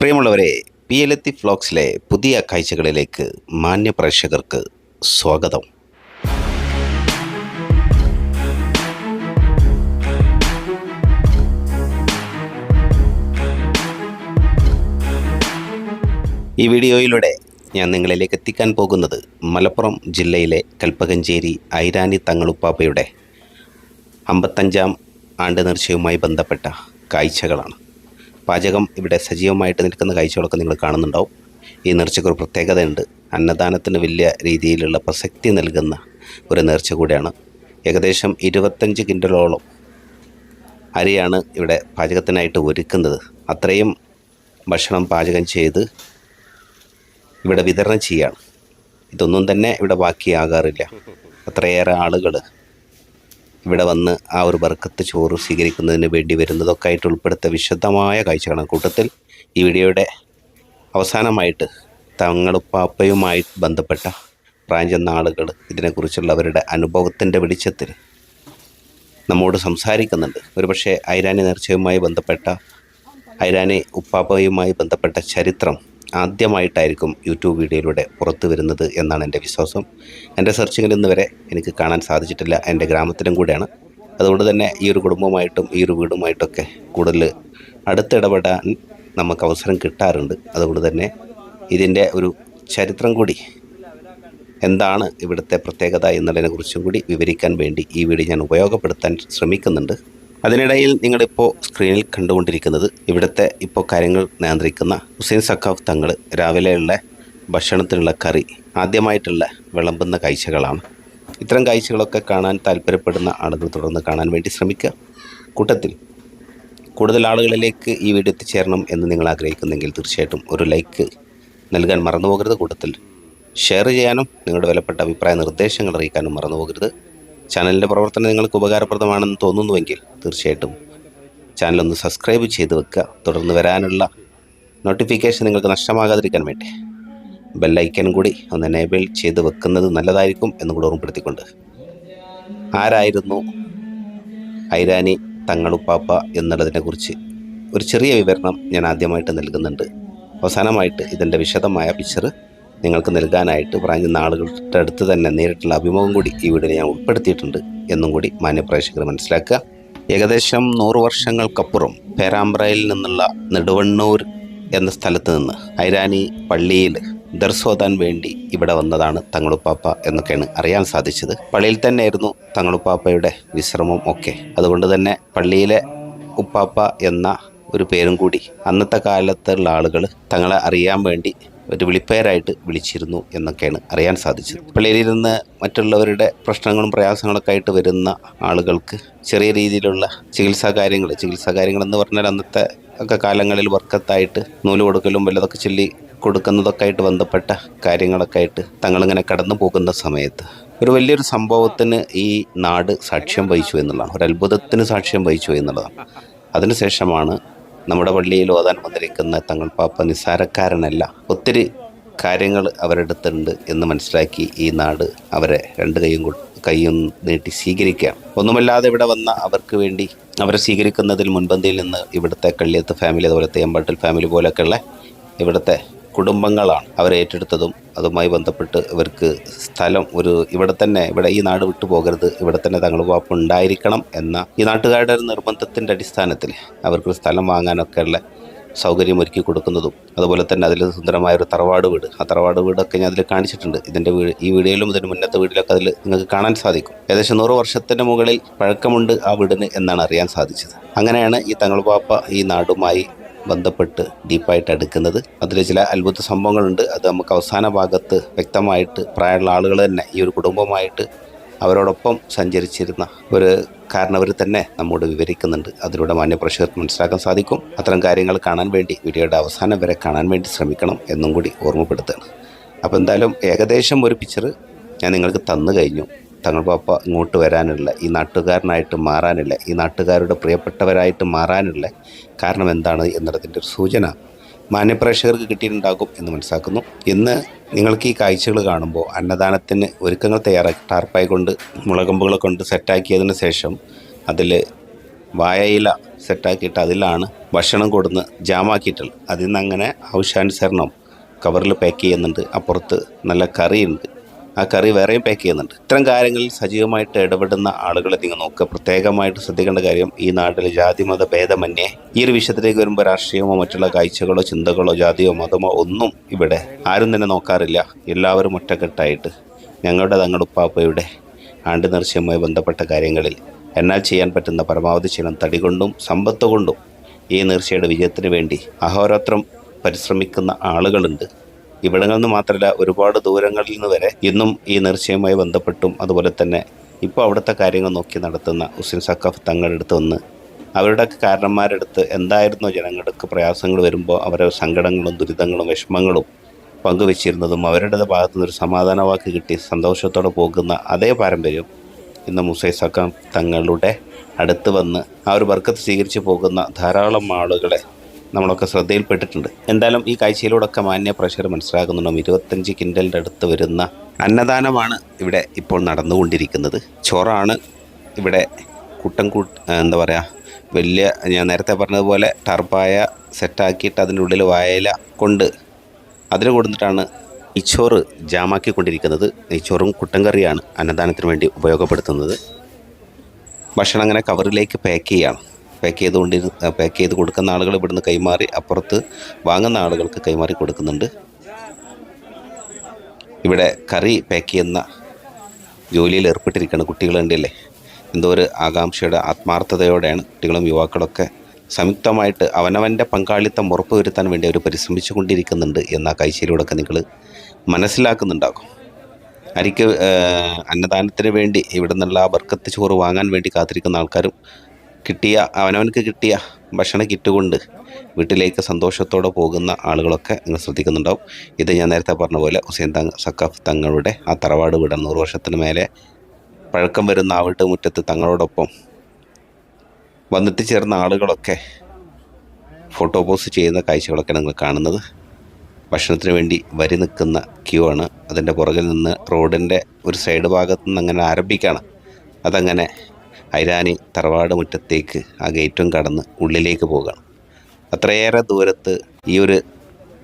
പ്രിയമുള്ളവരെ P L എത്തി ഫ്ലോക്സിലെ പുതിയ കാഴ്ചകളിലേക്ക് മാന്യ പ്രേക്ഷകർക്ക് സ്വാഗതം. ഈ വീഡിയോയിലൂടെ ഞാൻ നിങ്ങളിലേക്ക് എത്തിക്കാൻ പോകുന്നത് മലപ്പുറം ജില്ലയിലെ കൽപ്പകഞ്ചേരി ഐരാനി തങ്ങളുപ്പാപ്പയുടെ അമ്പത്തഞ്ചാം ആണ്ട് നേർച്ചയുമായി ബന്ധപ്പെട്ട കാഴ്ചകളാണ്. പാചകം ഇവിടെ സജീവമായിട്ട് നിൽക്കുന്ന കാഴ്ചകളൊക്കെ നിങ്ങൾ കാണുന്നുണ്ടാവും. ഈ നേർച്ചയ്ക്ക് പ്രത്യേകതയുണ്ട്. അന്നദാനത്തിന് വലിയ രീതിയിലുള്ള പ്രസക്തി നൽകുന്ന ഒരു നേർച്ച കൂടിയാണ്. ഏകദേശം ഇരുപത്തഞ്ച് കിൻഡലോളം അരിയാണ് ഇവിടെ പാചകത്തിനായിട്ട് ഒരുക്കുന്നത്. അത്രയും ഭക്ഷണം പാചകം ചെയ്ത് ഇവിടെ വിതരണം ചെയ്യുകയാണ് ഇതൊന്നും തന്നെ ഇവിടെ ബാക്കിയാകാറില്ല. അത്രയേറെ ആളുകൾ ഇവിടെ വന്ന് ആ ഒരു ബർക്കത്ത് ചോറ് സ്വീകരിക്കുന്നതിന് വേണ്ടി വരുന്നതൊക്കെ ആയിട്ട് ഉൾപ്പെടുത്ത വിശദമായ കാഴ്ചകളാണ് കൂട്ടത്തിൽ ഈ വീഡിയോയുടെ അവസാനമായിട്ട് തങ്ങളുപ്പാപ്പയുമായി ബന്ധപ്പെട്ട പ്രാഞ്ചൻ നാളുകൾ ആളുകൾ ഇതിനെക്കുറിച്ചുള്ള അവരുടെ അനുഭവത്തിന്റെ വെളിച്ചത്തിൽ നമ്മോട് സംസാരിക്കുന്നുണ്ട്. ഒരുപക്ഷെ ഐരാനി നേർച്ചയുമായി ബന്ധപ്പെട്ട ഐരാനി ഉപ്പാപ്പയുമായി ബന്ധപ്പെട്ട ചരിത്രം ആദ്യമായിട്ടായിരിക്കും യൂട്യൂബ് വീഡിയോയിലൂടെ പുറത്തു വരുന്നത് എന്നാണ് എന്റെ വിശ്വാസം. എന്റെ സെർച്ചിങ്ങിൽ ഇന്ന് വരെ എനിക്ക് കാണാൻ സാധിച്ചിട്ടില്ല എന്റെ ഗ്രാമത്തിലും കൂടെയാണ്. അതുകൊണ്ട് തന്നെ ഈ ഒരു കുടുംബമായിട്ടും ഈ ഒരു വീടുമായിട്ടൊക്കെ കൂടുതൽ അടുത്തിടപെടാൻ നമുക്ക് അവസരം കിട്ടാറുണ്ട്. അതുകൊണ്ട് തന്നെ ഇതിന്റെ ഒരു ചരിത്രം കൂടി എന്താണ് ഇവിടുത്തെ പ്രത്യേകത എന്നുള്ളതിനെക്കുറിച്ചും കൂടി വിവരിക്കാൻ വേണ്ടി ഈ വീഡിയോ ഞാൻ ഉപയോഗപ്പെടുത്താൻ ശ്രമിക്കുന്നുണ്ട്. അതിനിടയിൽ നിങ്ങളിപ്പോൾ സ്ക്രീനിൽ കണ്ടുകൊണ്ടിരിക്കുന്നത് ഇവിടുത്തെ ഇപ്പോൾ കാര്യങ്ങൾ നിയന്ത്രിക്കുന്ന ഹുസൈൻ സക്കാഫ് തങ്ങൾ രാവിലെയുള്ള ഭക്ഷണത്തിനുള്ള കറി ആദ്യമായിട്ടുള്ള വിളമ്പുന്ന കാഴ്ചകളാണ്. ഇത്തരം കാഴ്ചകളൊക്കെ കാണാൻ താല്പര്യപ്പെടുന്ന ആളുകൾ തുടർന്ന് കാണാൻ വേണ്ടി ശ്രമിക്കുക. കൂട്ടത്തിൽ കൂടുതൽ ആളുകളിലേക്ക് ഈ വീഡിയോ എത്തിച്ചേരണം എന്ന് നിങ്ങൾ ആഗ്രഹിക്കുന്നെങ്കിൽ തീർച്ചയായിട്ടും ഒരു ലൈക്ക് നൽകാൻ മറന്നു പോകരുത് കൂട്ടത്തിൽ ഷെയർ ചെയ്യാനും നിങ്ങളുടെ വിലപ്പെട്ട അഭിപ്രായ നിർദ്ദേശങ്ങൾ അറിയിക്കാനും മറന്നു പോകരുത് ചാനലിന്റെ പ്രവർത്തനം നിങ്ങൾക്ക് ഉപകാരപ്രദമാണെന്ന് തോന്നുന്നുവെങ്കിൽ തീർച്ചയായിട്ടും ചാനലൊന്ന് സബ്സ്ക്രൈബ് ചെയ്ത് വെക്കുക. തുടർന്ന് വരാനുള്ള നോട്ടിഫിക്കേഷൻ നിങ്ങൾക്ക് നഷ്ടമാകാതിരിക്കാൻ വേണ്ടി ബെല്ലൈക്കൻ കൂടി ഒന്ന് എനേബിൾ ചെയ്ത് വെക്കുന്നത് നല്ലതായിരിക്കും എന്ന് കൂടി ഓർമ്മപ്പെടുത്തിക്കൊണ്ട്. ആരായിരുന്നു ഐരാനി തങ്ങളുപ്പാപ്പ എന്നുള്ളതിനെക്കുറിച്ച് ഒരു ചെറിയ വിവരണം ഞാൻ ആദ്യമായിട്ട് നൽകുന്നുണ്ട്. അവസാനമായിട്ട് ഇതിന്റെ വിശദമായ പിക്ചർ നിങ്ങൾക്ക് നൽകാനായിട്ട് പറഞ്ഞ ആളുകളുടെ അടുത്ത് തന്നെ നേരിട്ടുള്ള അഭിമുഖം കൂടി ഈ വീഡിയോയിൽ ഞാൻ ഉൾപ്പെടുത്തിയിട്ടുണ്ട് എന്നും കൂടി മാന്യപ്രേക്ഷകർ മനസ്സിലാക്കുക. ഏകദേശം നൂറ് വർഷങ്ങൾക്കപ്പുറം പേരാമ്പ്രയിൽ നിന്നുള്ള നെടുവണ്ണൂർ എന്ന സ്ഥലത്ത് നിന്ന് ഐരാനി പള്ളിയിൽ ദർശോദാൻ വേണ്ടി ഇവിടെ വന്നതാണ് തങ്ങളുപ്പാപ്പ എന്നൊക്കെയാണ് അറിയാൻ സാധിച്ചത്. പള്ളിയിൽ തന്നെയായിരുന്നു തങ്ങളുപ്പാപ്പയുടെ വിശ്രമം ഒക്കെ. അതുകൊണ്ട് തന്നെ പള്ളിയിലെ ഉപ്പാപ്പ എന്ന ഒരു പേരും കൂടി അന്നത്തെ കാലത്തുള്ള ആളുകൾ തങ്ങളെ അറിയാൻ വേണ്ടി ഒരു വിളിപ്പേരായിട്ട് വിളിച്ചിരുന്നു എന്നൊക്കെയാണ് അറിയാൻ സാധിച്ചത്. പള്ളിയിൽ നിന്ന് മറ്റുള്ളവരുടെ പ്രശ്നങ്ങളും പ്രയാസങ്ങളൊക്കെ ആയിട്ട് വരുന്ന ആളുകൾക്ക് ചെറിയ രീതിയിലുള്ള ചികിത്സാ കാര്യങ്ങൾ ചികിത്സാ കാര്യങ്ങൾ എന്ന് പറഞ്ഞാൽ അന്നത്തെ ഒക്കെ കാലങ്ങളിൽ വർക്കത്തായിട്ട് നൂൽ കൊടുക്കലും വല്ലതൊക്കെ ചൊല്ലി കൊടുക്കുന്നതൊക്കെ ആയിട്ട് ബന്ധപ്പെട്ട കാര്യങ്ങളൊക്കെ ആയിട്ട് തങ്ങളിങ്ങനെ കടന്നു പോകുന്ന സമയത്ത് ഒരു വലിയൊരു സംഭവത്തിന് ഈ നാട് സാക്ഷ്യം വഹിച്ചു എന്നുള്ളതാണ്. ഒരു അത്ഭുതത്തിന് സാക്ഷ്യം വഹിച്ചു എന്നുള്ളതാണ്. അതിനുശേഷമാണ് നമ്മുടെ പള്ളിയിൽ ഓതാൻ വന്നിരിക്കുന്ന തങ്ങൾ പാപ്പ നിസ്സാരക്കാരനല്ല. ഒത്തിരി കാര്യങ്ങൾ അവരെടുത്തുണ്ട് എന്ന് മനസ്സിലാക്കി ഈ നാട് അവരെ രണ്ട് കൈയും കൈയും നീട്ടി സ്വീകരിക്കുക ഒന്നുമല്ലാതെ ഇവിടെ വന്ന അവർക്ക് വേണ്ടി അവരെ സ്വീകരിക്കുന്നതിൽ മുൻപന്തിയിൽ നിന്ന് ഇവിടുത്തെ കള്ളിയത്ത് ഫാമിലി അതുപോലെ തേമ്പാട്ടിൽ ഫാമിലി പോലെയൊക്കെയുള്ള ഇവിടുത്തെ കുടുംബങ്ങളാണ് അവരെ ഏറ്റെടുത്തതും അതുമായി ബന്ധപ്പെട്ട് ഇവർക്ക് സ്ഥലം ഒരു ഇവിടെ തന്നെ ഇവിടെ ഈ നാട് വിട്ടു പോകരുത് ഇവിടെ തന്നെ തങ്ങൾ വാപ്പ് ഉണ്ടായിരിക്കണം എന്ന ഈ നാട്ടുകാരുടെ ഒരു നിർബന്ധത്തിന്റെ അടിസ്ഥാനത്തിൽ അവർക്ക് സ്ഥലം വാങ്ങാനൊക്കെയുള്ള സൗകര്യം ഒരുക്കി കൊടുക്കുന്നതും അതുപോലെ തന്നെ അതിൽ സുന്ദരമായ ഒരു തറവാട് വീട്. ആ തറവാട് വീടൊക്കെ ഞാൻ അതിൽ കാണിച്ചിട്ടുണ്ട്. ഇതിന്റെ വീട് ഈ വീഡിയോയിലും ഇതിന് മുന്നത്തെ വീഡിയോയിലൊക്കെ അതിൽ നിങ്ങൾക്ക് കാണാൻ സാധിക്കും. ഏകദേശം നൂറ് വർഷത്തിന് മുകളിൽ പഴക്കമുണ്ട് ആ വീടിന് എന്നാണ് അറിയാൻ സാധിച്ചത്. അങ്ങനെയാണ് ഈ തങ്ങൾ പാപ്പ ഈ നാടുമായി ബന്ധപ്പെട്ട് ഡീപ്പായിട്ട് എടുക്കുന്നത്. അതിൽ ചില അത്ഭുത സംഭവങ്ങളുണ്ട്. അത് നമുക്ക് അവസാന ഭാഗത്ത് വ്യക്തമായിട്ട് പ്രായമുള്ള ആളുകൾ തന്നെ ഈ ഒരു കുടുംബമായിട്ട് അവരോടൊപ്പം സഞ്ചരിച്ചിരുന്ന ഒരു കാരണവർ തന്നെ നമ്മോട് വിവരിക്കുന്നുണ്ട്. അതിലൂടെ മാന്യപ്രേക്ഷകർക്ക് മനസ്സിലാക്കാൻ സാധിക്കും. അത്തരം കാര്യങ്ങൾ കാണാൻ വേണ്ടി വീഡിയോയുടെ അവസാനം വരെ കാണാൻ വേണ്ടി ശ്രമിക്കണം എന്നും കൂടി ഓർമ്മപ്പെടുത്തുകയാണ്. അപ്പോൾ എന്തായാലും ഏകദേശം ഒരു പിക്ചർ ഞാൻ നിങ്ങൾക്ക് തന്നു കഴിഞ്ഞു. തങ്ങൾ പാപ്പ ഇങ്ങോട്ട് വരാനുള്ള ഈ നാട്ടുകാരനായിട്ട് മാറാനില്ല ഈ നാട്ടുകാരുടെ പ്രിയപ്പെട്ടവരായിട്ട് മാറാനില്ല. കാരണം എന്താണ് എന്നുള്ളതിന്റെ ഒരു സൂചന മാന്യപ്രേക്ഷകർക്ക് കിട്ടിയിട്ടുണ്ടാകും എന്ന് മനസ്സിലാക്കുന്നു. ഇന്ന് നിങ്ങൾക്ക് ഈ കാഴ്ചകൾ കാണുമ്പോൾ അന്നദാനത്തിന് ഒരുക്കങ്ങൾ തയ്യാറാക്കി ടാർപ്പായി കൊണ്ട് മുളകമ്പുകളെ കൊണ്ട് സെറ്റാക്കിയതിന് ശേഷം അതിൽ വായയില സെറ്റാക്കിയിട്ട് അതിലാണ് ഭക്ഷണം കൊടുന്ന് ജാമാക്കിയിട്ടുള്ളത്. അതിൽ നിന്ന് അങ്ങനെ ആവശ്യാനുസരണം കവറിൽ പാക്ക് ചെയ്യുന്നുണ്ട്. അപ്പുറത്ത് നല്ല കറിയുണ്ട്. ആ കറി വേറെയും പാക്ക് ചെയ്യുന്നുണ്ട്. ഇത്തരം കാര്യങ്ങളിൽ സജീവമായിട്ട് ഇടപെടുന്ന ആളുകളെ നിങ്ങൾ നോക്കുക. പ്രത്യേകമായിട്ട് ശ്രദ്ധിക്കേണ്ട കാര്യം ഈ നാട്ടിൽ ജാതി മത ഭേദമന്യേ ഈ ഒരു വിഷയത്തിലേക്ക് വരുമ്പോൾ രാഷ്ട്രീയമോ മറ്റുള്ള കാഴ്ചകളോ ചിന്തകളോ ജാതിയോ മതമോ ഒന്നും ഇവിടെ ആരും തന്നെ നോക്കാറില്ല. എല്ലാവരും ഒറ്റക്കെട്ടായിട്ട് ഞങ്ങളുടെ തങ്ങളുടെ ഉപ്പാപ്പയുടെ ആണ്ട് നിർശ്യവുമായി ബന്ധപ്പെട്ട കാര്യങ്ങളിൽ എന്നാൽ ചെയ്യാൻ പറ്റുന്ന പരമാവധി ചെയ്യണം തടി കൊണ്ടും ഈ നേർച്ചയുടെ വിജയത്തിന് വേണ്ടി അഹോരാത്രം പരിശ്രമിക്കുന്ന ആളുകളുണ്ട്. ഇവിടങ്ങളിൽ നിന്ന് മാത്രമല്ല ഒരുപാട് ദൂരങ്ങളിൽ നിന്ന് വരെ ഇന്നും ഈ നേർച്ചയുമായി ബന്ധപ്പെട്ടും അതുപോലെ തന്നെ ഇപ്പോൾ അവിടുത്തെ കാര്യങ്ങൾ നോക്കി നടത്തുന്ന ഹുസൈൻ സക്കാഫ് തങ്ങളുടെ അടുത്ത് വന്ന് അവരുടെ കാരണന്മാരെടുത്ത് എന്തായിരുന്നു ജനങ്ങൾക്ക് പ്രയാസങ്ങൾ വരുമ്പോൾ അവരെ സങ്കടങ്ങളും ദുരിതങ്ങളും വിഷമങ്ങളും പങ്കുവെച്ചിരുന്നതും അവരുടെ ഭാഗത്തു നിന്നൊരു സമാധാന വാക്ക് കിട്ടി സന്തോഷത്തോടെ പോകുന്ന അതേ പാരമ്പര്യം ഇന്ന് മുസൈ സക്കാം തങ്ങളുടെ അടുത്ത് വന്ന് ആ ഒരു വർക്കത്ത് സ്വീകരിച്ച് പോകുന്ന ധാരാളം ആളുകളെ നമ്മളൊക്കെ ശ്രദ്ധയിൽപ്പെട്ടിട്ടുണ്ട്. എന്തായാലും ഈ കാഴ്ചയിലൂടെയൊക്കെ മാന്യ പ്രഷർ മനസ്സിലാക്കുന്നുണ്ടാവും. ഇരുപത്തഞ്ച് കിൻഡലിന്റെ അടുത്ത് വരുന്ന അന്നദാനമാണ് ഇവിടെ ഇപ്പോൾ നടന്നുകൊണ്ടിരിക്കുന്നത്. ചോറാണ് ഇവിടെ കൂട്ടം കൂട്ട് എന്താ പറയുക വലിയ ഞാൻ നേരത്തെ പറഞ്ഞതുപോലെ ടർപ്പായ സെറ്റാക്കിയിട്ട് അതിന്റെ ഉള്ളിൽ വായല കൊണ്ട് അതിന് കൊടുത്തിട്ടാണ് നെയ്ച്ചോറ് ജാമാക്കിക്കൊണ്ടിരിക്കുന്നത്. നെയ്ച്ചോറും കുട്ടൻ കറിയാണ് അന്നദാനത്തിന് വേണ്ടി ഉപയോഗപ്പെടുത്തുന്നത്. ഭക്ഷണം അങ്ങനെ കവറിലേക്ക് പാക്ക് ചെയ്യാണ്. പാക്ക് ചെയ്തുകൊണ്ടിരുന്ന പാക്ക് ചെയ്ത് കൊടുക്കുന്ന ആളുകൾ ഇവിടുന്ന് കൈമാറി അപ്പുറത്ത് വാങ്ങുന്ന ആളുകൾക്ക് കൈമാറി കൊടുക്കുന്നുണ്ട്. ഇവിടെ കറി പാക്ക് ചെയ്യുന്ന ജോലിയിൽ ഏർപ്പെട്ടിരിക്കുകയാണ് കുട്ടികൾ കണ്ടില്ലേ? എന്തോ ഒരു ആകാംക്ഷയുടെ ആത്മാർത്ഥതയോടെയാണ് കുട്ടികളും യുവാക്കളൊക്കെ സംയുക്തമായിട്ട് അവനവന്റെ പങ്കാളിത്തം ഉറപ്പുവരുത്താൻ വേണ്ടി അവർ പരിശ്രമിച്ചു കൊണ്ടിരിക്കുന്നുണ്ട് എന്ന കാഴ്ചയിലൂടെയൊക്കെ നിങ്ങൾ മനസ്സിലാക്കുന്നുണ്ടാകും. അരിക്ക് അന്നദാനത്തിന് വേണ്ടി ഇവിടെ നിന്നുള്ള ആ ബർക്കത്ത് ചോറ് വാങ്ങാൻ വേണ്ടി കാത്തിരിക്കുന്ന ആൾക്കാരും കിട്ടിയ അവനവനക്ക് കിട്ടിയ ഭക്ഷണം കിട്ടുകൊണ്ട് കൊണ്ട് വീട്ടിലേക്ക് സന്തോഷത്തോടെ പോകുന്ന ആളുകളൊക്കെ നിങ്ങൾ ശ്രദ്ധിക്കുന്നുണ്ടാവും. ഇത് ഞാൻ നേരത്തെ പറഞ്ഞ പോലെ ഹുസൈൻ തങ് സക്കാഫ് തങ്ങളുടെ ആ തറവാട് വീട് നൂറ് വർഷത്തിന് മേലെ പഴക്കം വരുന്ന ആ വീട്ട് മുറ്റത്ത് തങ്ങളോടൊപ്പം വന്നെത്തിച്ചേർന്ന ആളുകളൊക്കെ ഫോട്ടോ പോസ്റ്റ് ചെയ്യുന്ന കാഴ്ചകളൊക്കെ നിങ്ങൾ കാണുന്നത്. ഭക്ഷണത്തിന് വേണ്ടി വരി നിൽക്കുന്ന ക്യൂ ആണ്. അതിന്റെ പുറകിൽ നിന്ന് റോഡിന്റെ ഒരു സൈഡ് ഭാഗത്തു നിന്ന് അങ്ങനെ ആരംഭിക്കുകയാണ്. അതങ്ങനെ ഐരാനി തറവാട് മുറ്റത്തേക്ക് ആ ഗേറ്റും കടന്ന് ഉള്ളിലേക്ക് പോകണം. അത്രയേറെ ദൂരത്ത് ഈ ഒരു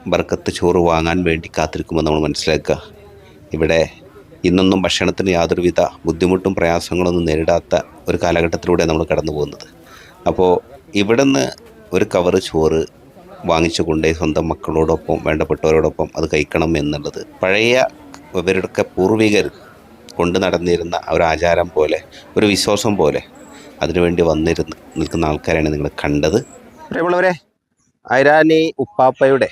ബർക്കത്ത് ചോറ് വാങ്ങാൻ വേണ്ടി കാത്തിരിക്കുമ്പോൾ നമ്മൾ മനസ്സിലാക്കുക. ഇവിടെ ഇന്നൊന്നും ഭക്ഷണത്തിന് യാതൊരുവിധ ബുദ്ധിമുട്ടും പ്രയാസങ്ങളൊന്നും നേരിടാത്ത ഒരു കാലഘട്ടത്തിലൂടെ നമ്മൾ കടന്നു പോകുന്നത്. അപ്പോൾ ഇവിടുന്ന് ഒരു കവറ് ചോറ് വാങ്ങിച്ചു കൊണ്ടേ സ്വന്തം മക്കളോടൊപ്പം വേണ്ടപ്പെട്ടവരോടൊപ്പം അത് കഴിക്കണം എന്നുള്ളത് പഴയ ഇവരുടെയൊക്കെ പൂർവികർ കൊണ്ടു നടന്നിരുന്ന ഒരു ആചാരം പോലെ ഒരു വിശ്വാസം പോലെ അതിനുവേണ്ടി വന്നിരുന്ന് നിൽക്കുന്ന ആൾക്കാരെയാണ് നിങ്ങൾ കണ്ടത്. പ്രിയമുള്ളവരെ ഐരാനി ഉപ്പാപ്പയുടെ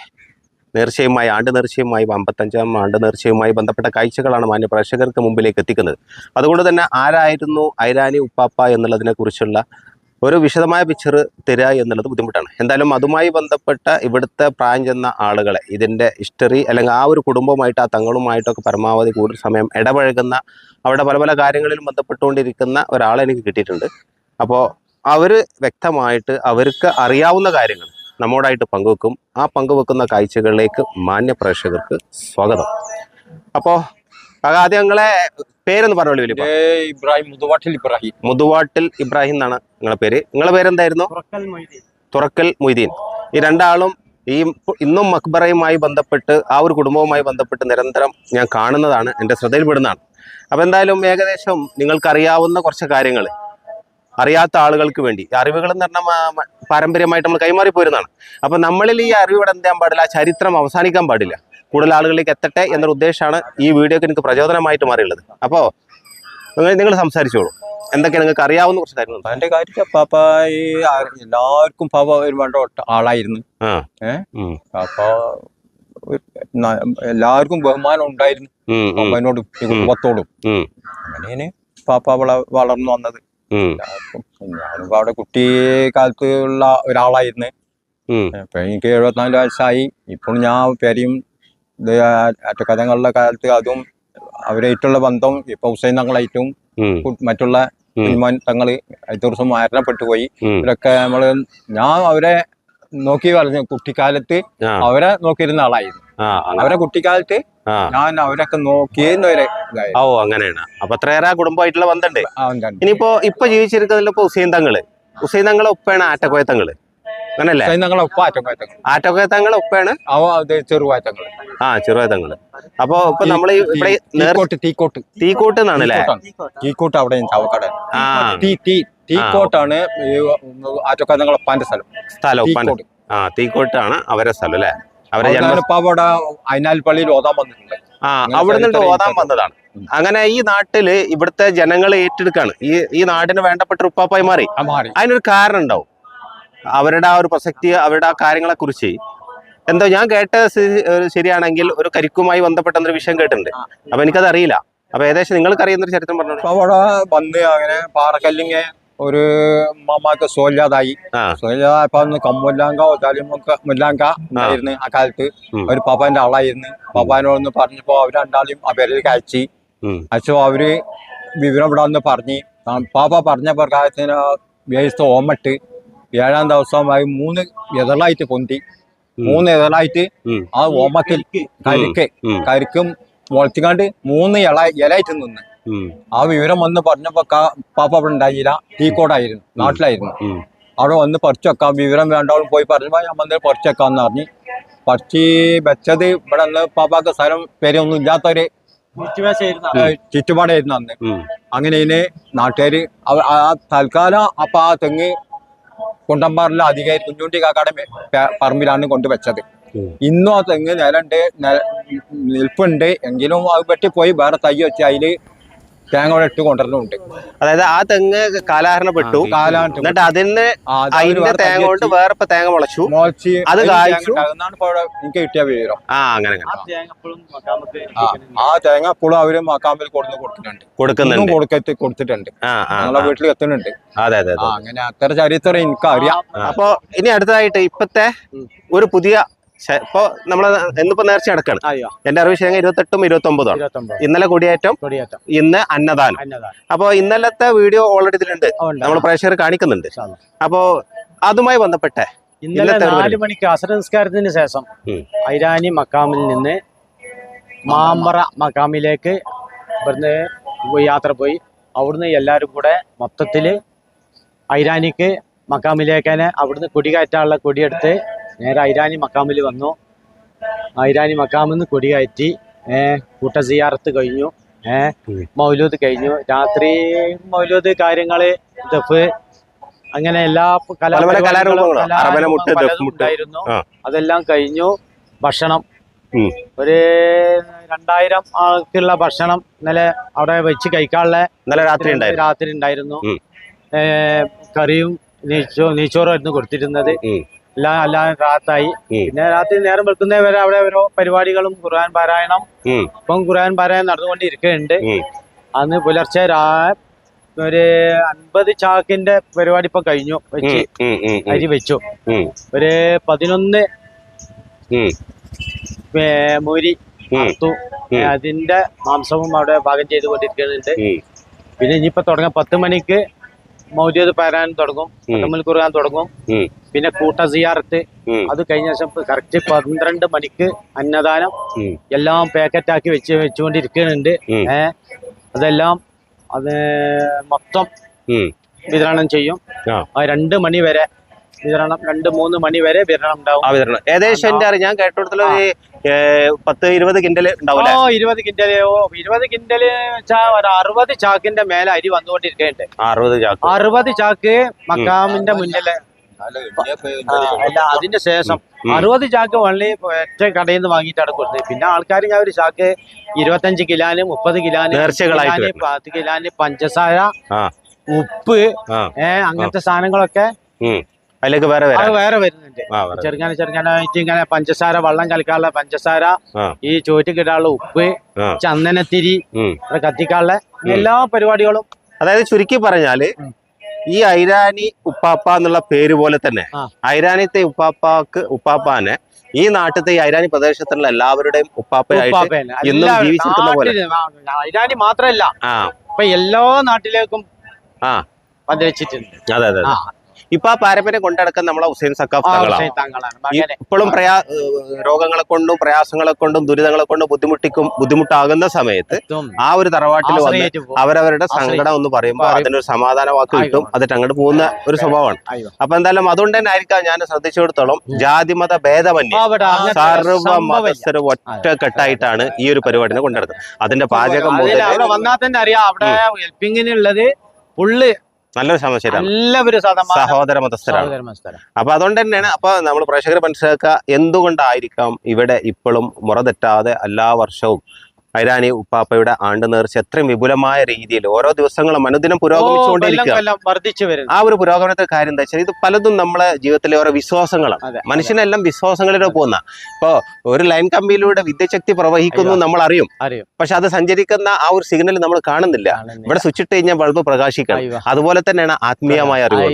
നേർച്ചയുമായി ആണ്ട് നേർച്ചയുമായി അമ്പത്തഞ്ചാം ആണ്ട് നേർച്ചയുമായി ബന്ധപ്പെട്ട കാഴ്ചകളാണ് മാന്യ പ്രേക്ഷകർക്ക് മുമ്പിലേക്ക് എത്തിക്കുന്നത്. അതുകൊണ്ട് തന്നെ ആരായിരുന്നു ഐരാനി ഉപ്പാപ്പ എന്നുള്ളതിനെക്കുറിച്ചുള്ള ഒരു വിശദമായ പിക്ചർ തരിക എന്നുള്ളത് ബുദ്ധിമുട്ടാണ്. എന്തായാലും അതുമായി ബന്ധപ്പെട്ട ഇവിടുത്തെ പ്രായം ചെന്ന ആളുകളെ ഇതിന്റെ ഹിസ്റ്ററി അല്ലെങ്കിൽ ആ ഒരു കുടുംബമായിട്ട് ആ തങ്ങളുമായിട്ടൊക്കെ പരമാവധി കൂടുതൽ സമയം ഇടപഴകുന്ന അവിടെ പല പല കാര്യങ്ങളിലും ബന്ധപ്പെട്ടുകൊണ്ടിരിക്കുന്ന ഒരാളെ എനിക്ക് കിട്ടിയിട്ടുണ്ട്. അപ്പോൾ അവർ വ്യക്തമായിട്ട് അവർക്ക് അറിയാവുന്ന കാര്യങ്ങൾ നമ്മോടായിട്ട് പങ്കുവെക്കും. ആ പങ്കുവെക്കുന്ന കാഴ്ചകളിലേക്ക് മാന്യ പ്രേക്ഷകർക്ക് സ്വാഗതം. അപ്പോൾ ആദ്യം നിങ്ങളെ പേരൊന്ന് പറഞ്ഞോളൂ വലിയ ഇബ്രാഹിം മുതുവാട്ടിൽ ഇബ്രാഹിം. മുതുവാട്ടിൽ ഇബ്രാഹിം എന്നാണ് നിങ്ങളുടെ പേര്. നിങ്ങളെ പേരെന്തായിരുന്നു? തുറക്കൽ മൊയ്തീൻ. ഈ രണ്ടാളും ഈ ഇന്നും മക്ബറയുമായി ബന്ധപ്പെട്ട് ആ ഒരു കുടുംബവുമായി ബന്ധപ്പെട്ട് നിരന്തരം ഞാൻ കാണുന്നതാണ് എന്റെ ശ്രദ്ധയിൽപ്പെടുന്നതാണ്. അപ്പോൾ എന്തായാലും ഏകദേശം നിങ്ങൾക്കറിയാവുന്ന കുറച്ച് കാര്യങ്ങൾ അറിയാത്ത ആളുകൾക്ക് വേണ്ടി. അറിവുകൾ എന്ന് പറഞ്ഞാൽ പാരമ്പര്യമായിട്ട് നമ്മൾ കൈമാറി പോരുന്നതാണ് അപ്പോൾ നമ്മളിൽ ഈ അറിവ് ഇവിടെ എന്ത് ചെയ്യാൻ പാടില്ല ആ ചരിത്രം അവസാനിക്കാൻ പാടില്ല. കൂടുതൽ ആളുകളിലേക്ക് എത്തട്ടെ എന്നൊരു ഉദ്ദേശമാണ് ഈ വീഡിയോക്ക് എനിക്ക് പ്രചോദനമായിട്ട് മാറിയുള്ളത്. അപ്പോൾ നിങ്ങൾ നിങ്ങൾ സംസാരിച്ചോളൂ. എന്തൊക്കെ നിങ്ങൾക്ക് അറിയാവുന്ന കുറച്ച് കാര്യങ്ങൾ എന്റെ കാര്യം പാപ്പ ഈ എല്ലാവർക്കും പാപ്പ ഒരു വേണ്ട ആളായിരുന്നു. പാപ്പ എല്ലാവർക്കും ബഹുമാനം ഉണ്ടായിരുന്നു. അമ്മനോടും കുടുംബത്തോടും. അങ്ങനെയാണ് പാപ്പ വള വളർന്നു വന്നത്. ഞാനും ഞാനിപ്പോ അവിടെ കുട്ടി കാലത്ത് ഉള്ള ഒരാളായിരുന്നു. ഇപ്പൊ എനിക്ക് എഴുപത്തിനാല് വയസ്സായി. ഇപ്പോൾ ഞാൻ പെരിയും ഇത് കാലത്ത് അതും അവരായിട്ടുള്ള ബന്ധം ഇപ്പൊ ഹുസൈൻ തങ്ങളായിട്ടും മറ്റുള്ള ഉം. കുഞ്ഞുമാൻ തങ്ങൾ അടുത്ത ദിവസം മരണപ്പെട്ടു പോയി. ഇവരൊക്കെ നമ്മൾ ഞാൻ അവരെ നോക്കി പറഞ്ഞു കുട്ടിക്കാലത്ത് അവരെ നോക്കിയിരുന്ന ആളായിരുന്നു. അവരെ കുട്ടിക്കാലത്ത് ഞാൻ അവരൊക്കെ നോക്കിയെന്നവരെ ഓ അങ്ങനെയാണ്. അപ്പൊ അത്രയേറെ കുടുംബമായിട്ടുള്ള ബന്ധമുണ്ട്. ഇനിയിപ്പോ ഇപ്പൊ ജീവിച്ചിരിക്കുന്നതിൽ ഇപ്പൊ ഹുസൈൻ തങ്ങൾ. ഹുസൈൻ തങ്ങളെ ഉപ്പയാണ് ആറ്റക്കോയത്തങ്ങൾ അങ്ങനല്ലേ? ഞങ്ങളെ ആറ്റക്കോയത്തങ്ങളെ ഉപ്പയാണ്? അവ അത് ചെറുവാറ്റങ്ങൾ ആ ചെറുവാറ്റങ്ങൾ അപ്പൊ ഇപ്പൊ നമ്മൾ ഇവിടെ തീക്കോട്ട് തീക്കോട്ട്. എന്നാണ് അല്ലേ തീക്കോട്ട് അവിടെ ചാവക്കാട്. ആ. തീ തീ തീക്കോട്ടാണ് ഈ ആറ്റക്കാരങ്ങളെ ഉപ്പാന്റെ സ്ഥലം. സ്ഥലം തീക്കോട്ട്. ആ തീക്കോട്ടാണ് അവരെ സ്ഥലം അല്ലേ? അവരെ ജന്മ ഇപ്പൊ അവിടെ അയനാൽ പള്ളിയിൽ ഓതാൻ വന്നിട്ടുണ്ട്. ആ അവിടെ നിന്നിട്ട് ഓതാൻ വന്നതാണ്. അങ്ങനെ ഈ നാട്ടിൽ ഇവിടുത്തെ ജനങ്ങൾ ഏറ്റെടുക്കാണ്. ഈ ഈ നാടിന് വേണ്ടപ്പെട്ട ഉപ്പാപ്പായി മാറി. അതിനൊരു കാരണം ഉണ്ടാവും. അവരുടെ ആ ഒരു പ്രസക്തി അവരുടെ ആ കാര്യങ്ങളെ കുറിച്ച് എന്തോ ഞാൻ കേട്ട ഒരു ശരിയാണെങ്കിൽ ഒരു കരിക്കുമായി ബന്ധപ്പെട്ട ഒരു വിഷയം കേട്ടിട്ടുണ്ട്. അപ്പൊ എനിക്കത് അറിയില്ല അപ്പൊ ഏകദേശം നിങ്ങൾക്ക് അറിയുന്ന ഒരു ചരിത്രം പറഞ്ഞു അവിടെ വന്ന് അങ്ങനെ പാറക്കല്ലിങ്ങ ഒരു മാമാക്ക് സോല്ലാതായി അന്ന് കമ്മുല്ലാങ്ക ഒതാലിമുക്ക മുല്ലാങ്ക ഉണ്ടായിരുന്നു ആ കാലത്ത്. ഒരു പപ്പാന്റെ ആളായിരുന്നു. പപ്പാനോട് പറഞ്ഞപ്പോ അവർ രണ്ടാളെയും ആ പേരിൽ കഴിച്ചു. അയച്ചോ അവർ വിവരം ഇവിടെ വന്ന് പറഞ്ഞ് പാപ്പ പറഞ്ഞ പ്രകാരത്തിന് വേസ്റ്റ് ഓമട്ട് ഏഴാം ദിവസമായി മൂന്ന് എതളായിട്ട് പൊന്തി. മൂന്ന് എതളായിട്ട് ആ ഓമത്തിൽ കരിക്ക്. കരുക്കും. മുളച്ചിക്കാണ്ട് മൂന്ന് ഇല ഇലയായിട്ട് നിന്ന്. ആ വിവരം വന്ന് പറഞ്ഞപ്പോ പാപ്പ അവിടെ ഉണ്ടായില്ല. തീക്കോടായിരുന്നു നാട്ടിലായിരുന്നു. അവിടെ വന്ന് പറിച്ചു വെക്കാം. വിവരം വേണ്ടവളും പോയി പറഞ്ഞപ്പോ ഞാൻ വന്ന് പറിച്ചു വെക്കാന്ന് പറഞ്ഞു. പറിച്ച് വെച്ചത് ഇവിടെ നിന്ന് പാപ്പാക്ക് സ്ഥലം പേരൊന്നും ഇല്ലാത്തൊരു ചുറ്റുപാടായിരുന്നു അന്ന്. അങ്ങനെ നാട്ടുകാര് ആ തൽക്കാലം അപ്പൊ ആ തെങ്ങ് കുണ്ടമ്പാറിലെ അധികാരി കുഞ്ഞുണ്ടി കാക്കാടെ പറമ്പിലാണ് കൊണ്ടുവച്ചത്. ഇന്നും ആ തെങ്ങ് നിലണ്ട് നിൽപ്പുണ്ട്. എങ്കിലും അത് വെട്ടിപ്പോയി. വേറെ തൈ വെച്ച് അതിൽ തേങ്ങ അവിടെ ഇട്ട് കൊണ്ടുവരുന്നുണ്ട് അതായത് ആ തെങ്ങ് കാലാഹരണപ്പെട്ടു. എന്നിട്ട് അതിന് ആ, അതിന്റെ തേങ്ങ കൊണ്ട് വേറെ തേങ്ങ മുളച്ചു. മുളച്ച് അത് കായ്ച്ചു. എനിക്ക് കിട്ടിയ വിവരം. ആ അങ്ങനെ ആ, ആ തേങ്ങ ഇപ്പോഴും അവർ മക്കാമ്പിൽ കൊടുന്ന് കൊടുക്കുന്നുണ്ട്. ഇന്നും കൊടുക്കുന്നുണ്ട് കൊടുക്കത്തി കൊടുത്തിട്ടുണ്ട്. ആ. വീട്ടിൽ എത്തുന്നുണ്ട്. അതെ അതെ ആ അങ്ങനെ അത്ര ചരിത്രം എനിക്കറിയാം. അപ്പൊ ഇനി അടുത്തതായിട്ട് ഇപ്പത്തെ ഒരു പുതിയ ഇപ്പൊ നമ്മൾ ഇന്നിപ്പോ നേർച്ച അടക്കാണ് എന്റെ അറിവ് ശരിയാ ഇരുപത്തെട്ടും ഇരുപത്തി ഒമ്പതും ഇരുപത്തൊമ്പത്. ഇന്നലെ കൊടിയേറ്റം ഇന്ന് അന്നദാനം. അപ്പൊ ഇന്നലത്തെ വീഡിയോ ഓൾറെഡി ഇതിലുണ്ട്. നമ്മൾ പ്രേക്ഷകർ കാണിക്കുന്നുണ്ട്. അപ്പോ അതുമായി ബന്ധപ്പെട്ട ഇന്നലെ നാല് മണിക്ക് അസര നിസ്കാരത്തിന് ശേഷം. ഐരാനി മക്കാമിൽ നിന്ന് മാമ്പറ മക്കാമിലേക്ക് ഇവിടുന്ന് യാത്ര പോയി. അവിടുന്ന് എല്ലാവരും കൂടെ മൊത്തത്തിൽ ഐരാനിക്ക് മക്കാമിലേക്കനെ അവിടുന്ന് കൊടി കയറ്റാനുള്ള കൊടിയെടുത്ത് നേരെ ഐരാനി മക്കാമിൽ വന്നു. ഐരാനി മക്കാമിൽ നിന്ന് കൊടി കയറ്റി കൂട്ട സിയാറത്ത് കഴിഞ്ഞു. മൗലൂദ് കഴിഞ്ഞു. രാത്രി മൗലൂദ് കാര്യങ്ങൾ ദഫ് അങ്ങനെ എല്ലാ കലാരൂപങ്ങളും. ഉണ്ടായിരുന്നു. അതെല്ലാം കഴിഞ്ഞു. ഭക്ഷണം. ഒരു രണ്ടായിരം ആൾക്കുള്ള ഭക്ഷണം ഇന്നലെ അവിടെ വെച്ച് കഴിക്കാനുള്ള ഇന്നലെ രാത്രി ഉണ്ടായിരുന്നു. രാത്രി ഉണ്ടായിരുന്നു. കറിയും നീച്ചോ ആയിരുന്നു കൊടുത്തിരുന്നത്. എല്ലാം എല്ലാം റാത്തായി. പിന്നെ രാത്രി നേരം വെളുക്കുന്നേ വരെ അവിടെ ഓരോ പരിപാടികളും ഖുർആൻ പാരായണം. ഇപ്പം ഖുർആൻ പാരായണം നടന്നുകൊണ്ടിരിക്കുന്നുണ്ട്. അന്ന് പുലർച്ചെ രാ ഒരു അൻപത് ചാക്കിന്റെ പരിപാടി ഇപ്പൊ കഴിഞ്ഞു. വെച്ച് അരി വെച്ചു. ഒരു പതിനൊന്ന് മൂരി. അതിന്റെ മാംസവും അവിടെ പാകം ചെയ്തുകൊണ്ടിരിക്കുന്നുണ്ട്. പിന്നെ ഇനിയിപ്പോ തുടങ്ങാം പത്ത് മണിക്ക് മൗര്യത് പാരാൻ തുടങ്ങും. പത്തമ്മൽ കുറുകാൻ തുടങ്ങും. പിന്നെ കൂട്ട സിയാറത്ത്. അത് കഴിഞ്ഞ ശേഷം കറക്റ്റ് പന്ത്രണ്ട് മണിക്ക് അന്നദാനം. എല്ലാം എല്ലാം പാക്കറ്റാക്കി വെച്ച് വെച്ചുകൊണ്ടിരിക്കുന്നുണ്ട്. ഉം. ഏ അതെല്ലാം അത് മൊത്തം. വിതരണം ചെയ്യും. രണ്ട് മണി വരെ വിതരണം രണ്ട് മൂന്ന് മണി വരെ വിതരണം ഉണ്ടാവും. ഏകദേശം എന്റെ ഞാൻ കേട്ടിടത്തോളം പത്ത് ഇരുപത് കിൻഡൽ ഉണ്ടാവില്ല ഓ ഇരുപത് കിൻഡൽ. ഓ ഇരുപത് കിൻഡൽ വെച്ചാ ഒരു അറുപത് ചാക്കിന്റെ മേലെ അരി വന്നുകൊണ്ടിരിക്കുന്നുണ്ട്. അറുപത് ചാക്ക്. അറുപത് ചാക്ക് മക്കാമിന്റെ മുന്നിൽ. അല്ല അതിന്റെ ശേഷം. അറുപത് ചാക്ക് വള്ളി ഒറ്റ കടയിൽ നിന്ന് വാങ്ങിയിട്ടാണ് കൊടുത്തത്. പിന്നെ ആൾക്കാർ ഞാൻ ഒരു ചാക്ക് ഇരുപത്തഞ്ച് കിലാന് മുപ്പത് കിലാന്. പത്ത് കിലാന് പഞ്ചസാര ഉപ്പ് ഏഹ് അങ്ങനത്തെ സാധനങ്ങളൊക്കെ. അതിലേക്ക് വേറെ അത് വരാം വേറെ വരുന്നുണ്ട് ആ. ചെറുങ്ങനെ ചെറുങ്ങനായിട്ട് ഇങ്ങനെ പഞ്ചസാര വള്ളം കലക്കാനുള്ള പഞ്ചസാര ആ. ഈ ചോറ്റിക്കിടാനുള്ള ഉപ്പ് ആ. ചന്ദനത്തിരി ഉം. കത്തിക്കാനുള്ള എല്ലാ പരിപാടികളും അതായത് ചുരുക്കി പറഞ്ഞാൽ ഈ ഐരാനി ഉപ്പാപ്പ എന്നുള്ള പേര് പോലെ തന്നെ ആ. ഐരാനിത്തെ ഉപ്പാപ്പാക്ക് ഉപ്പാപ്പാനെ ഈ നാട്ടിലത്തെ ഈ ഐരാനി പ്രദേശത്തുള്ള എല്ലാവരുടെയും ഉപ്പാപ്പയായിട്ട് ഉപ്പാപ്പേനെ. ജീവിച്ചിരിക്കുന്ന പോലെ. നാട്ടിൽ ആ, ഇരാനി മാത്രല്ല ആ ഇപ്പൊ എല്ലാ നാട്ടിലേക്കും ആ പന്തലിച്ചിട്ടുണ്ട് അതെ അതെ ആ അതെ ഇപ്പൊ ആ പാരമ്പര്യം കൊണ്ടടക്കാൻ നമ്മളെ ഹുസൈൻ സക്കാഫ് തങ്ങളാണ്. ഇപ്പോഴും പ്രയാ രോഗങ്ങളെ കൊണ്ടും പ്രയാസങ്ങളെ കൊണ്ടും ദുരിതങ്ങളെ കൊണ്ടും ബുദ്ധിമുട്ടിക്കും ബുദ്ധിമുട്ടാകുന്ന സമയത്ത് ആ ഒരു തറവാട്ടിൽ വന്ന്. അവരവരുടെ സങ്കടം ഒന്ന് പറയുമ്പോൾ അതിനൊരു സമാധാന വാക്ക് കിട്ടും. അതിട്ട് അങ്ങോട്ട് പോകുന്ന ഒരു സ്വഭാവമാണ്. അപ്പൊ എന്തായാലും അതുകൊണ്ട് തന്നെ ആയിരിക്കാം ഞാൻ ശ്രദ്ധിച്ചിടത്തോളം ജാതിമത ഭേദമന്യേ സർവ. മതസ്ഥരും ഒറ്റക്കെട്ടായിട്ടാണ് ഈ ഒരു പരിപാടിനെ കൊണ്ടുനടക്കുന്നത്. അതിന്റെ പാചകം അതിൽ മുതൽ അവിടെ വന്നാൽ തന്നെ അറിയാം. അവിടെ ഹെൽപ്പിങ്ങിനുള്ളത് ഫുള്ള് നല്ലൊരു എല്ലാവരും ശതമാനം സഹോദര മതസ്ഥരാണ്. അപ്പൊ അതുകൊണ്ട് തന്നെയാണ് അപ്പൊ നമ്മൾ പ്രേക്ഷകർ മനസ്സിലാക്കുക എന്തുകൊണ്ടായിരിക്കാം ഇവിടെ ഇപ്പോഴും മുറ തെറ്റാതെ എല്ലാ വർഷവും ഐരാനി ഉപ്പാപ്പയുടെ ആണ്ട് നേർച്ച എത്രയും വിപുലമായ രീതിയിൽ ഓരോ ദിവസങ്ങളും അനുദിനം പുരോഗമിച്ചുകൊണ്ടിരിക്കുക. ആ ഒരു പുരോഗമനത്തെ കാര്യം എന്താ വെച്ചാൽ ഇത് പലതും നമ്മളെ ജീവിതത്തിലെ ഓരോ വിശ്വാസങ്ങളാണ്. മനുഷ്യനെല്ലാം വിശ്വാസങ്ങളിലൂടെ പോകുന്ന. ഇപ്പോ ഒരു ലൈൻ കമ്പിയിലൂടെ വിദ്യശക്തി പ്രവഹിക്കുന്നു നമ്മൾ അറിയും. പക്ഷെ അത് സഞ്ചരിക്കുന്ന ആ ഒരു സിഗ്നൽ നമ്മൾ കാണുന്നില്ല. ഇവിടെ സ്വിച്ച് ഇട്ട് കഴിഞ്ഞാൽ ബൾബ് പ്രകാശിക്കണം. അതുപോലെ തന്നെയാണ് ആത്മീയമായ അറിവ്.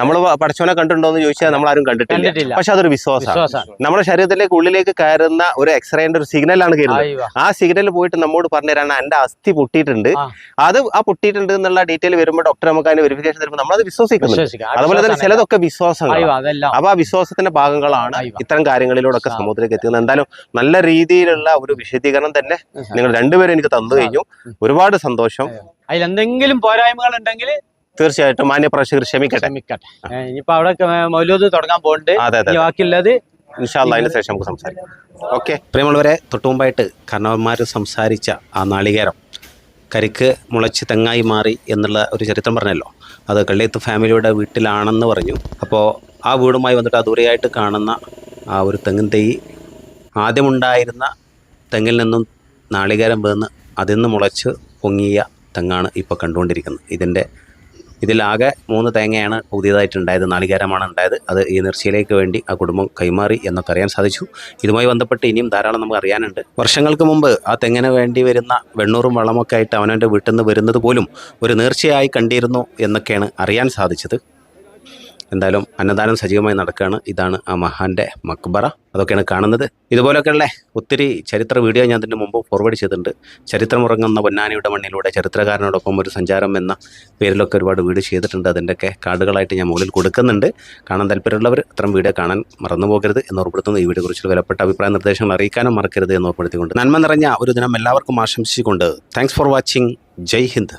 നമ്മൾ പഠിച്ചവനെ കണ്ടിട്ടുണ്ടോ എന്ന് ചോദിച്ചാൽ നമ്മൾ ആരും കണ്ടിട്ടില്ല. പക്ഷെ അതൊരു വിശ്വാസമാണ്. വിശ്വാസമാണ്. നമ്മുടെ ശരീരത്തിലേക്ക് ഉള്ളിലേക്ക് കയറുന്ന ഒരു എക്സ്റേന്റെ ഒരു സിഗ്നലാണ് കയറുന്നത്. ആ സിഗ്നൽ പോയിട്ട് നമ്മോട് പറഞ്ഞുതരാണ് എന്റെ അസ്ഥി പൊട്ടിയിട്ടുണ്ട്. അത് ആ പൊട്ടിയിട്ടുണ്ട് എന്നുള്ള ഡീറ്റെയിൽ വരുമ്പോൾ ഡോക്ടർ നമുക്ക് അതിന് വെരിഫിക്കേഷൻ തരുമ്പോൾ നമ്മളത് വിശ്വസിക്കുന്നു വിശ്വസിക്കാം. അതുപോലെ തന്നെ ചിലതൊക്കെ വിശ്വാസങ്ങൾ അപ്പൊ ആ വിശ്വാസത്തിന്റെ ഭാഗങ്ങളാണ് ഇത്തരം കാര്യങ്ങളിലൂടെയൊക്കെ. സമൂഹത്തിലേക്ക് എത്തുന്നത് എന്തായാലും നല്ല രീതിയിലുള്ള ഒരു വിശദീകരണം തന്നെ നിങ്ങൾ രണ്ടുപേരും എനിക്ക് തന്നു കഴിഞ്ഞു. ഒരുപാട് സന്തോഷം. അതിൽ എന്തെങ്കിലും പോരായ്മകൾ ഉണ്ടെങ്കിൽ തീർച്ചയായിട്ടും മാന്യ പ്രേക്ഷകർ ക്ഷമിക്കട്ടെ. ക്ഷമിക്കട്ടെ ഇനിയിപ്പോ അവിടെ മൗലൂദ് തുടങ്ങാൻ പോകുന്നുണ്ട് ബാക്കിയുള്ളത് ഇൻഷാല്ല അതിന് ശേഷം നമുക്ക് സംസാരിക്കാം. ഓക്കെ പ്രിയമുള്ളവരെ തൊട്ടുമുമ്പായിട്ട് കർണവന്മാർ സംസാരിച്ച ആ നാളികേരം കരിക്ക് മുളച്ച് തെങ്ങായി മാറി എന്നുള്ള ഒരു ചരിത്രം പറഞ്ഞല്ലോ. അത് കള്ളിയത്ത് ഫാമിലിയുടെ വീട്ടിലാണെന്ന് പറഞ്ഞു. അപ്പോൾ ആ വീടുമായി വന്നിട്ട് ആ ദൂരെയായിട്ട് കാണുന്ന ആ ഒരു തെങ്ങിൻ തൈ ആദ്യമുണ്ടായിരുന്ന തെങ്ങിൽ നിന്നും നാളികേരം വീണ് അതിൽ നിന്ന് മുളച്ച് പൊങ്ങിയ തെങ്ങാണ് ഇപ്പോൾ കണ്ടുകൊണ്ടിരിക്കുന്നത്. ഇതിന്റെ ഇതിലാകെ മൂന്ന് തേങ്ങയാണ് പുതിയതായിട്ടുണ്ടായത് നാളികേരമാണ് ഉണ്ടായത്. അത് ഈ നിർച്ചയിലേക്ക് വേണ്ടി ആ കുടുംബം കൈമാറി എന്നൊക്കെ അറിയാൻ സാധിച്ചു. ഇതുമായി ബന്ധപ്പെട്ട് ഇനിയും ധാരാളം നമുക്ക് അറിയാനുണ്ട്. വർഷങ്ങൾക്ക് മുമ്പ് ആ തെങ്ങിന് വേണ്ടി വരുന്ന വെണ്ണൂറും വളമൊക്കെ ആയിട്ട് അവനവന്റെ വീട്ടിൽ നിന്ന് വരുന്നത് പോലും ഒരു നേർച്ചയായി കണ്ടിരുന്നു എന്നൊക്കെയാണ് അറിയാൻ സാധിച്ചത്. എന്തായാലും അന്നദാനം സജീവമായി നടക്കുകയാണ്. ഇതാണ് ആ മഹാന്റെ മക്ബറ. അതൊക്കെയാണ് കാണുന്നത്. ഇതുപോലൊക്കെയുള്ള ഒത്തിരി ചരിത്ര വീഡിയോ ഞാൻ ഇതിന്റെ മുമ്പ് ഫോർവേഡ് ചെയ്തിട്ടുണ്ട്. ചരിത്രമുറങ്ങുന്ന പൊന്നാനിയുടെ മണ്ണിലൂടെ ചരിത്രകാരനോടൊപ്പം ഒരു സഞ്ചാരം എന്ന പേരിലൊക്കെ ഒരുപാട് വീഡിയോ ചെയ്തിട്ടുണ്ട്. അതിന്റെയൊക്കെ കാർഡുകളായിട്ട് ഞാൻ മുകളിൽ കൊടുക്കുന്നുണ്ട്. കാണാൻ താല്പര്യമുള്ളവർ അത്തരം വീഡിയോ കാണാൻ മറന്നു പോകരുത് എന്ന് ഓർപ്പെടുത്തുന്നു ഈ വീഡിയോ വിലപ്പെട്ട അഭിപ്രായ നിർദ്ദേശങ്ങൾ അറിയിക്കാനും മറക്കരുത് എന്ന് ഓർപ്പെടുത്തിക്കൊണ്ട് നന്മ നിറഞ്ഞ ഒരു ദിനം എല്ലാവർക്കും ആശംസിച്ചുകൊണ്ട് thanks for watching Jai Hind.